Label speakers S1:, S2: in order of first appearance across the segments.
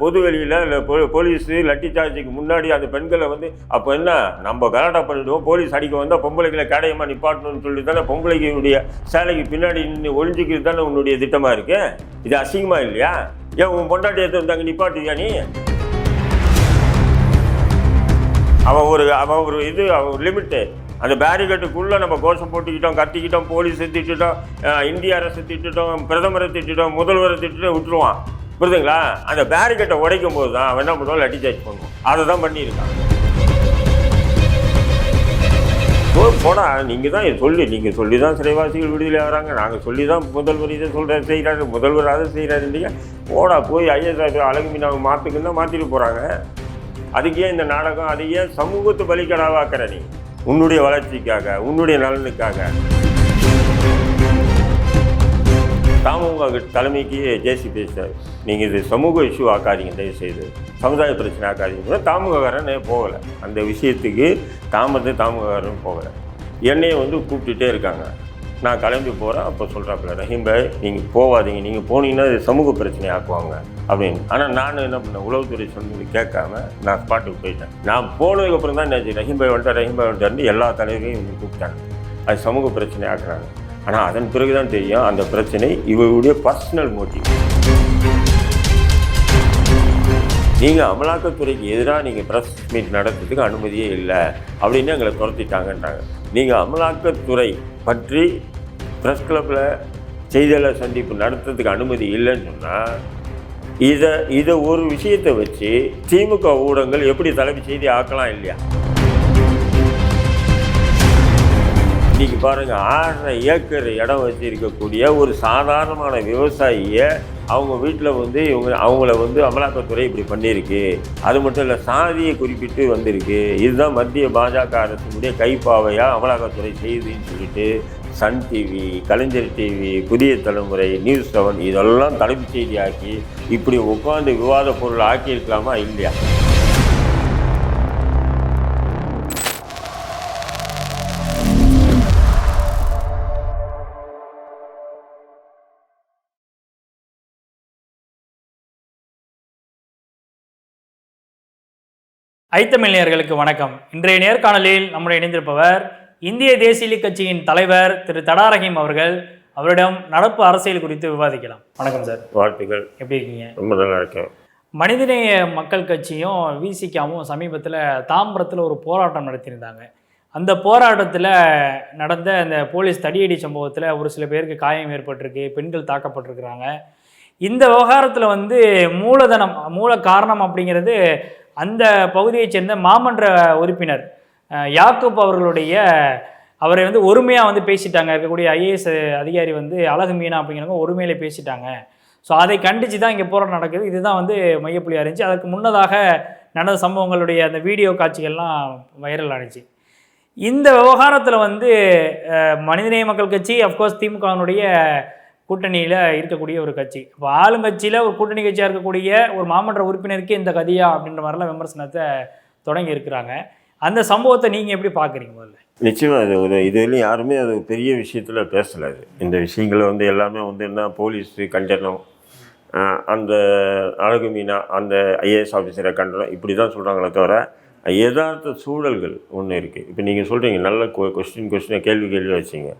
S1: பொது வெளியில் இல்லை போலீஸு லட்டி சார்ஜுக்கு முன்னாடி அந்த பெண்களை வந்து அப்போ என்ன நம்ம கலாட்டா பண்ணிவிடுவோம் போலீஸ் அடிக்க வந்தால் பொம்பளைகளை கேடயமாக நிப்பாட்டணும்னு சொல்லி தானே பொம்பளைகளுடைய சேலைக்கு பின்னாடி நின்று ஒழிஞ்சிக்கிறது தானே உன்னுடைய திட்டமாக இருக்கு? இது அசிங்கமாக இல்லையா? ஏன் உன் பொண்டாட்டி எடுத்து வந்தாங்க நிப்பாட்டுவியா நீ? அவன் ஒரு அவன் ஒரு இது அவன் ஒரு லிமிட்டு. அந்த பேரிகேட்டுக்குள்ளே நம்ம கோஷம் போட்டுக்கிட்டோம் கத்திக்கிட்டோம் போலீஸை திட்டுட்டோம் இந்திய அரசு திட்டுட்டோம் பிரதமரை திட்டுட்டோம் முதல்வரை திட்டுட்டு விட்டுருவான். புரியுதுங்களா? அந்த பேரிகேட்டை உடைக்கும் போது தான் அவன் என்ன பண்ணுவான்? லட்டி சார்ஜ் பண்ணுவான். அதை தான் பண்ணியிருக்கான். போ போடா நீங்கள் தான் சொல்லி நீங்கள் சொல்லி தான் சிறைவாசிகள் விடுதலை ஆகிறாங்க. நாங்கள் சொல்லி தான் முதல்வர் இதை சொல்கிற செய்கிறாரு முதல்வர் அதை செய்கிறாரு இல்லையா? போடா போய் ஐஎஸ் அழகு மீனாவை மாற்றுக்குன்னு மாற்றிட்டு போகிறாங்க அதுக்கு ஏன் இந்த நாடகம்? அது ஏன் சமூகத்தை பலிக்கடாவாக்குற நீ? உன்னுடைய வளர்ச்சிக்காக உன்னுடைய நலனுக்காக. தாமுக தலைமைக்கு ஜேசி பேசுறாரு நீங்கள் இது சமூக இஷ்யூ ஆக்காதீங்க தயவு செய்து சமுதாய பிரச்சனை ஆக்காதீங்க. தாமுககாரன் போகலை? அந்த விஷயத்துக்கு தாமதம் தாமுககாரன் போகலை. என்னையை வந்து கூப்பிட்டுட்டே இருக்காங்க. நான் கிளம்பி போகிறேன் அப்போ சொல்கிறாப்புல ரஹீம் பாய் நீங்கள் போகாதீங்க நீங்கள் போனீங்கன்னா இது சமூக பிரச்சனை ஆக்குவாங்க. அப்படின்னு. ஆனால் நான் என்ன பண்ணேன்? உளவுத்துறை சொன்னது கேட்காம நான் ஸ்பாட்டுக்கு போயிட்டேன். நான் போனதுக்கப்புறம் தான் என்னாச்சு? ரஹீம் பாய் வந்துட்டா ரஹீம் பாய் வந்துட்டாருன்னு எல்லா தலைவரையும் கூப்பிட்டாங்க. அது சமூக பிரச்சனை ஆக்குறாங்க. ஆனால் அதன் பிறகு தான் தெரியும் அந்த பிரச்சனை இவருடைய பர்சனல் மோட்டிவ் நீங்கள் அமலாக்கத்துறைக்கு எதிராக நீங்கள் ப்ரெஸ் மீட் நடத்துறதுக்கு அனுமதியே இல்லை அப்படின்னு எங்களை துரத்திட்டாங்கன்றாங்க. நீங்கள் அமலாக்கத்துறை பற்றி ப்ரெஸ் கிளப்பில் செய்தியாளர் சந்திப்பு நடத்துறதுக்கு அனுமதி இல்லைன்னு சொன்னால் இதை இதை ஒரு விஷயத்தை வச்சு திமுக ஊடகங்கள் எப்படி தலைமை செய்தி ஆக்கலாம் இல்லையா? இன்றைக்கி பாருங்கள் ஆறரை ஏக்கர் இடம் வச்சுருக்கக்கூடிய ஒரு சாதாரணமான விவசாயியை அவங்க வீட்டில் வந்து இவங்க அவங்கள வந்து அமலாக்கத்துறை இப்படி பண்ணியிருக்கு. அது மட்டும் இல்லை சாதியை குறிப்பிட்டு வந்திருக்கு. இதுதான் மத்திய பாஜக அரசினுடைய கைப்பாவையாக அமலாக்கத்துறை செய்யுதுன்னு சொல்லிட்டு சன் டிவி கலைஞர் டிவி புதிய தலைமுறை நியூஸ் செவன் இதெல்லாம் தலைப்பு செய்தி ஆக்கி இப்படி உட்காந்து விவாத பொருள் ஆக்கியிருக்கலாமா இல்லையா?
S2: ஐத்தமிழ்நேயர்களுக்கு வணக்கம். இன்றைய நேர்காணலில் நம்முடைய இணைந்திருப்பவர் இந்திய தேசிய கட்சியின் தலைவர் திரு தடாரஹீம் அவர்கள். அவரிடம் நடப்பு அரசியல் குறித்து விவாதிக்கலாம். வணக்கம் சார்.
S1: வாழ்த்துக்கள்.
S2: எப்படி இருக்கீங்க?
S1: ரொம்ப நல்லா இருக்கேன்.
S2: மனிதநேய மக்கள் கட்சியும் விசிகாவும் சமீபத்தில் தாம்பரத்தில் ஒரு போராட்டம் நடத்தியிருந்தாங்க. அந்த போராட்டத்தில் நடந்த அந்த போலீஸ் தடியடி சம்பவத்தில் ஒரு சில பேருக்கு காயம் ஏற்பட்டிருக்கு பெண்கள் தாக்கப்பட்டிருக்கிறாங்க. இந்த விவகாரத்தில் வந்து மூலதனம் மூல காரணம் அப்படிங்கிறது அந்த பகுதியைச் சேர்ந்த மாமன்ற உறுப்பினர் அஹ், யாக்கூப் அவர்களுடைய அவரை வந்து ஒருமையாக வந்து பேசிட்டாங்க. இருக்கக்கூடிய ஐஏஎஸ் அதிகாரி வந்து அழகு மீனா அப்படிங்கிறவங்க ஒருமையில பேசிட்டாங்க. ஸோ அதை கண்டித்து தான் இங்கே போராட்டம் நடக்குது. இதுதான் வந்து மையப்புள்ளியாக இருந்துச்சு அதற்கு முன்னதாக நடந்த சம்பவங்களுடைய அந்த வீடியோ காட்சிகள்லாம் வைரல் ஆனிச்சு. இந்த விவகாரத்தில் வந்து மனிதநேய மக்கள் கட்சி அஃப்கோர்ஸ் திமுகவினுடைய கூட்டணியில் இருக்கக்கூடிய ஒரு கட்சி. இப்போ ஆளுங்கட்சியில் ஒரு கூட்டணி கட்சியாக இருக்கக்கூடிய ஒரு மாமன்ற உறுப்பினருக்கே இந்த கதியா அப்படின்ற மாதிரிலாம் விமர்சனத்தை தொடங்கி இருக்கிறாங்க. அந்த சம்பவத்தை நீங்கள் எப்படி பார்க்குறீங்க முதல்ல?
S1: நிச்சயமாக அது ஒரு இதுலேயும் யாருமே அது பெரிய விஷயத்தில் பேசலை அது. இந்த விஷயங்களை வந்து எல்லாமே வந்து என்ன போலீஸு கண்டனம் அந்த அழகு மீனா அந்த ஐஏஎஸ் ஆஃபீஸரை கண்டனம் இப்படி தான் சொல்கிறாங்களே தவிர யதார்த்த சூழல்கள் ஒன்று இருக்குது இப்போ நீங்கள் சொல்கிறீங்க நல்ல கொஸ்டின் கொஸ்டினை கேள்வி கேள்வி வச்சிங்க.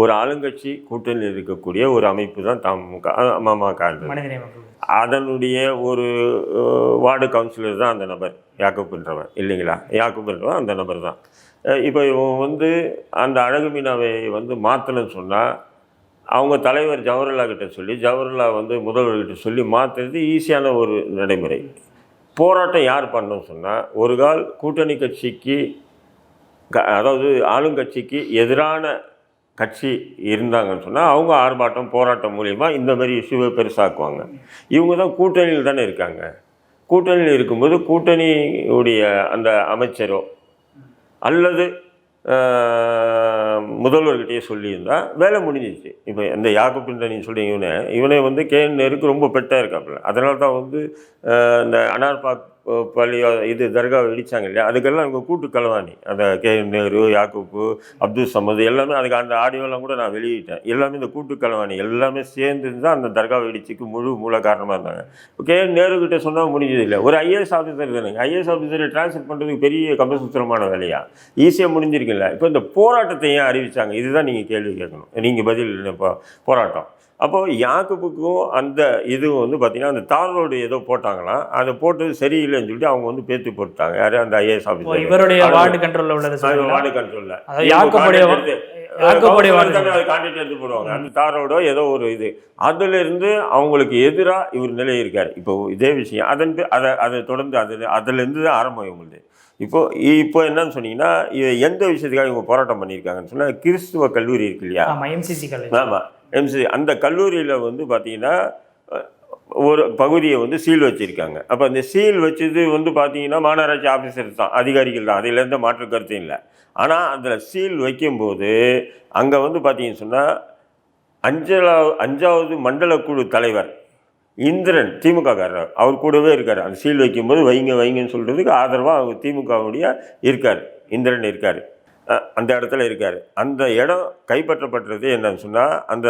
S1: ஒரு ஆளுங்கட்சி கூட்டணியில் இருக்கக்கூடிய ஒரு அமைப்பு தான் தமுக
S2: கட்சி.
S1: அதனுடைய ஒரு வார்டு கவுன்சிலர் தான் அந்த நபர் யாக்கப்புன்றவன் இல்லைங்களா? யாக்கப்புன்றவன் அந்த நபர் தான். இப்போ இவன் வந்து அந்த அழகு மீனாவை வந்து மாற்றணும்னு சொன்னால் அவங்க தலைவர் ஜவஹர்லா கிட்ட சொல்லி ஜவஹர்லா வந்து முதல்வர்கிட்ட சொல்லி மாற்றுறது ஈஸியான ஒரு நடைமுறை. போராட்டம் யார் பண்ணணும்னு சொன்னால் ஒரு கால் கூட்டணி கட்சிக்கு அதாவது ஆளுங்கட்சிக்கு எதிரான கட்சி இருந்தாங்கன்னு சொன்னால் அவங்க ஆர்ப்பாட்டம் போராட்டம் மூலிமா இந்த மாதிரி இஷ்யூவை பெருசாக்குவாங்க. இவங்க தான் கூட்டணியில் தானே இருக்காங்க. கூட்டணியில் இருக்கும்போது கூட்டணியுடைய அந்த அமைச்சரோ அல்லது முதல்வர்கிட்டயே சொல்லியிருந்தா வேலை முடிஞ்சிச்சு. இப்போ இந்த யாக்குப்பின்ற நீ சொல்லி இவனை இவனை வந்து கே நேருக்கு ரொம்ப பெட்டாக இருக்காப்புல. அதனால தான் வந்து இந்த அனார்பாக் பள்ளியோ இது தர்காவை இடித்தாங்க இல்லையா? அதுக்கெல்லாம் அவங்க கூட்டு கலவாணி. அந்த கே. நேரு யாக்குப்பு அப்துல் சமது எல்லாமே அதுக்கு அந்த ஆடியோலாம் கூட நான் வெளியிட்டேன். எல்லாமே இந்த கூட்டு கலவாணி எல்லாமே சேர்ந்து தான் அந்த தர்காவை இடிச்சுக்கு முழு மூல காரணமாக இருந்தாங்க. கே. நேரு கிட்ட சொன்னால் முடிஞ்சது இல்லை. ஒரு ஐஏஎஸ் ஆஃபீஸர் தானுங்க ஐஏஎஸ் ஆஃபீஸரை டிரான்ஸ்ஃபர் பண்ணுறதுக்கு பெரிய கம்பசூத்திரமான வேலையா? ஈஸியாக முடிஞ்சிருக்குல்ல. இப்போ இந்த போராட்டத்தை ஏன் அறிவிச்சாங்க? இதுதான் நீங்கள் கேள்வி கேட்கணும். நீங்கள் பதில் இப்போ போராட்டம். அப்போது யாக்குப்புக்கும் அந்த இது வந்து பார்த்தீங்கன்னா அந்த தார் ரோடு ஏதோ போட்டாங்களாம். அதை போட்டது சரியில்லைன்னு சொல்லிட்டு அவங்க வந்து பேத்து போட்டாங்க யாரு? அந்த ஐஏஎஸ் ஆஃபீஸர்
S2: இவருடைய வார்டு கண்ட்ரோல்ல உள்ளது?
S1: வார்டு கண்ட்ரோல்ல அது கான்டாக்ட் எடுத்து போடுவாங்க. அந்த தாரோட ஏதோ ஒரு இது. அதுல இருந்து அவங்களுக்கு எதிராக இவர் நிலை இருக்காரு. இப்போ இதே விஷயம். அதன் அதை அதை தொடர்ந்து அது அதுல இருந்து தான் ஆரம்பம் இவங்களுது. இப்போ இப்போ என்னன்னு சொன்னீங்கன்னா எந்த விஷயத்துக்காக இவங்க போராட்டம் பண்ணியிருக்காங்கன்னு சொன்னா கிறிஸ்துவ கல்லூரி இருக்கு இல்லையா?
S2: ஆமா எம்சிசி காலேஜ்
S1: ஆமாம் எம்சி அந்த கல்லூரியில் வந்து பார்த்தீங்கன்னா ஒரு பகுதியை வந்து சீல் வச்சுருக்காங்க. அப்போ அந்த சீல் வச்சது வந்து பார்த்தீங்கன்னா மாநகராட்சி ஆஃபீஸர் தான் அதிகாரிகள் தான். அதிலேருந்து மாற்று கருத்து இல்லை. ஆனால் அதில் சீல் வைக்கும்போது அங்கே வந்து பார்த்தீங்கன்னு சொன்னால் அஞ்சலாவது அஞ்சாவது மண்டல குழு தலைவர் இந்திரன் திமுகக்காரர் அவர் கூடவே இருக்கார். அந்த சீல் வைக்கும்போது வைங்க வைங்கன்னு சொல்கிறதுக்கு ஆதரவாக அவங்க திமுகவுடைய இருக்கார் இந்திரன் இருக்கார். அந்த இடத்துல இருக்கார். அந்த இடம் கைப்பற்றப்பட்டது என்னன்னு சொன்னால் அந்த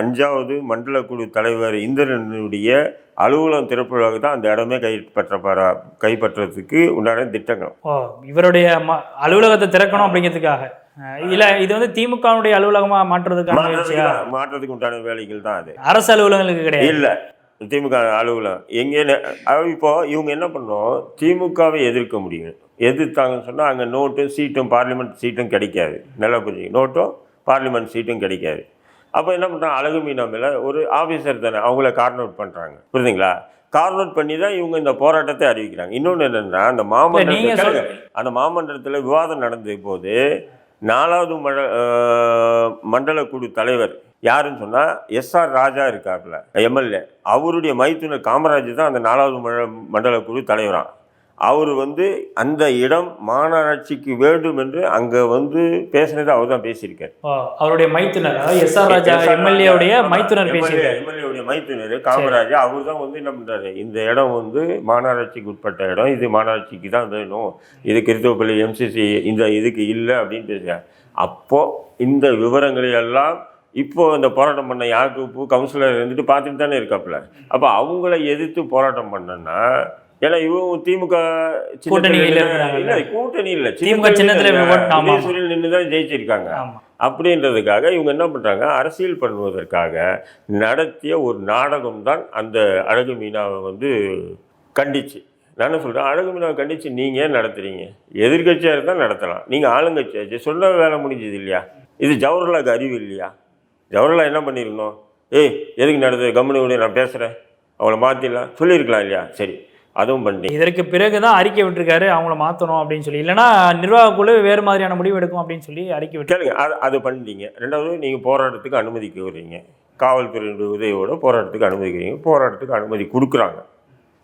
S1: அஞ்சாவது மண்டல குழு தலைவர் இந்திரனுடைய அலுவலகம் திறப்புழாக தான் அந்த இடமே கைப்பற்றப்பட கைப்பற்றதுக்கு உண்டான திட்டங்கள்.
S2: ஓ இவருடைய ம- அலுவலகத்தை திறக்கணும் அப்படிங்கிறதுக்காக. இல்ல இது வந்து திமுகவுடைய அலுவலகமா மாற்றுறதுக்கான
S1: மாற்றத்துக்கு உண்டான வேலைகள் தான் அது.
S2: அரசு அலுவலகங்களுக்கு கிடையாது.
S1: இல்லை திமுக அலுவலகம். எங்கே இப்போ இவங்க என்ன பண்ணோம் திமுகவை எதிர்க்க முடியும். எதிர்த்தாங்கன்னு சொன்னால் அங்கே நோட்டும் சீட்டும் பார்லிமெண்ட் சீட்டும் கிடைக்காது. நல்லா புரிஞ்சுங்க நோட்டும் பார்லிமெண்ட் சீட்டும் கிடைக்காது. அப்போ என்ன பண்ணுறாங்க அழகு மீனா மேலே ஒரு ஆஃபீஸர் தானே அவங்கள கார்ன் அவுட் பண்ணுறாங்க புரியுதுங்களா கார்ன் அவுட் பண்ணி தான் இவங்க இந்த போராட்டத்தை அறிவிக்கிறாங்க. இன்னொன்று என்னென்னா அந்த மாமன்றத்தில் அந்த மாமன்றத்தில் விவாதம் நடந்த போது நாலாவது அஹ், மண்டல குழு தலைவர் யாருன்னு சொன்னால் எஸ்ஆர் ராஜா இருக்கார்ல எம்எல்ஏ. அவருடைய மைத்துனர் காமராஜ் தான் அந்த நாலாவது மட மண்டல குழு தலைவராம் அவர் வந்து அந்த இடம் மாநகராட்சிக்கு வேண்டும் என்று அங்கே வந்து பேசினது அவர் தான் பேசியிருக்கார்.
S2: அவருடைய மைத்துனர் அதாவது எஸ் ஆர் ராஜா எம்எல்ஏ உடைய மைத்துனர் பேசியிருக்காரு.
S1: எம்எல்ஏ மைத்துனர் காமராஜ் அவர் தான் வந்து என்ன பண்றாரு இந்த இடம் வந்து மாநகராட்சிக்கு உட்பட்ட இடம் இது மாநகராட்சிக்கு தான் வேணும். இது கிறிஸ்தவப்பள்ளி எம்சிசி இந்த இதுக்கு இல்லை அப்படின்னு பேசுறாரு. அப்போ இந்த விவரங்களை எல்லாம் இப்போ இந்த போராட்டம் பண்ண யாக்கு கவுன்சிலர் இருந்துட்டு பார்த்துட்டு தானே இருக்காப்புல. அப்போ அவங்கள எதிர்த்து போராட்டம் பண்ணனா ஏன்னா இவங்க திமுக
S2: கூட்டணியில.
S1: இல்ல கூட்டணி இல்ல
S2: திமுக சின்னத்துல vote, ஆமா.
S1: நின்று தான் ஜெயிச்சிருக்காங்க. அப்படின்றதுக்காக இவங்க என்ன பண்ணுறாங்க அரசியல் பண்ணுவதற்காக நடத்திய ஒரு நாடகம் தான் அந்த அழகு மீனாவை வந்து கண்டிச்சு. நான் என்ன சொல்கிறேன் அழகு மீனாவை கண்டிச்சு நீங்கள் ஏன் நடத்துறீங்க? எதிர்கட்சியாக இருந்தால் நடத்தலாம். நீங்கள் ஆளுங்கட்சியாச்சு சொன்ன வேலை முடிஞ்சது இல்லையா? இது ஜவஹர்லாலுக்கு அறிவு இல்லையா? ஜவஹர்லால் என்ன பண்ணியிருக்கணும்? ஏய் எதுக்கு நடத்துது கம்முனி விடு நான் பேசுகிறேன் அவளை மாற்றிடலாம் சொல்லியிருக்கலாம் இல்லையா? சரி அதுவும் பண்ணி
S2: இதற்கு பிறகுதான் அறிக்கை விட்டிருக்காரு. அவங்கள மாத்தணும் அப்படின்னு சொல்லி. இல்லைன்னா நிர்வாக குழு வேறு மாதிரியான முடிவு எடுக்கும் அப்படின்னு சொல்லி அறிக்கை விட்டு
S1: கேளுங்க அது அது பண்ணிட்டீங்க. ரெண்டாவது நீங்கள் போராட்டத்துக்கு அனுமதிக்க வர்றீங்க காவல்துறையினுடைய உதவியோட போராட்டத்துக்கு அனுமதிக்கிறீங்க போராட்டத்துக்கு அனுமதி கொடுக்குறாங்க.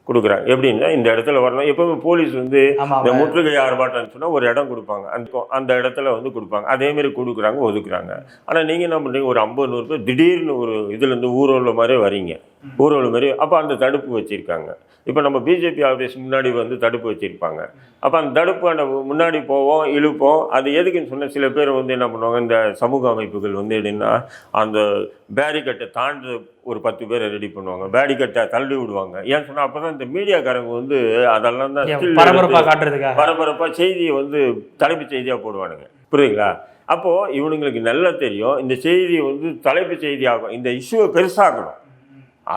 S1: கொடுக்குறாங்க. எப்படின்னா இந்த இடத்துல வரணும். எப்பவுமே போலீஸ் வந்து இந்த முற்றுகை ஆர்ப்பாட்டம்னு சொன்னால் ஒரு இடம் கொடுப்பாங்க. அந்த அந்த இடத்துல வந்து கொடுப்பாங்க. அதேமாரி கொடுக்குறாங்க ஒதுக்குறாங்க. ஆனால் நீங்கள் என்ன பண்ணுறீங்க ஒரு ஐம்பது நூறு பேர் திடீர்னு ஒரு இதுலேருந்து ஊர்வலம் மாதிரி வரீங்க. ஊர்வலம் மாதிரி. அப்போ அந்த தடுப்பு வச்சுருக்காங்க. இப்போ நம்ம பிஜேபி ஆஃபீஸ் முன்னாடி வந்து தடுப்பு வச்சுருப்பாங்க. அப்போ அந்த தடுப்பு அந்த முன்னாடி போவோம் இழுப்போம். அது எதுக்குன்னு சொன்ன சில பேர் வந்து என்ன பண்ணுவாங்க இந்த சமூக அமைப்புகள் வந்து எப்படின்னா அந்த பேரிகட்டை தாண்டு ஒரு பத்து பேரை ரெடி பண்ணுவாங்க. பேரிகட்டை தள்ளி விடுவாங்க. ஏன்னு சொன்னால் அப்போ தான் இந்த மீடியாக்காரங்க வந்து அதெல்லாம் தான் still
S2: பரபரப்பா
S1: எடுத்து
S2: காட்டுறதுக்காக?
S1: பரபரப்பாக செய்தியை வந்து தலைப்புச் செய்தியாக போடுவானுங்க. புரியுதுங்களா? அப்போது இவனுங்களுக்கு நல்லா தெரியும் இந்த செய்தி வந்து தலைப்புச் செய்தி ஆகும் இந்த இஷ்யூவை பெருசாகணும்.